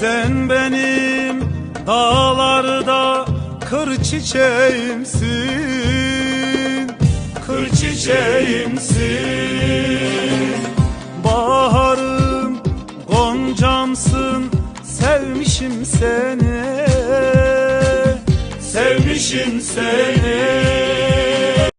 Sen benim Dağlarda kır çiçeğimsin Kır çiçeğimsin. Baharım goncamsın Sevmişim seni Sevmişim seni.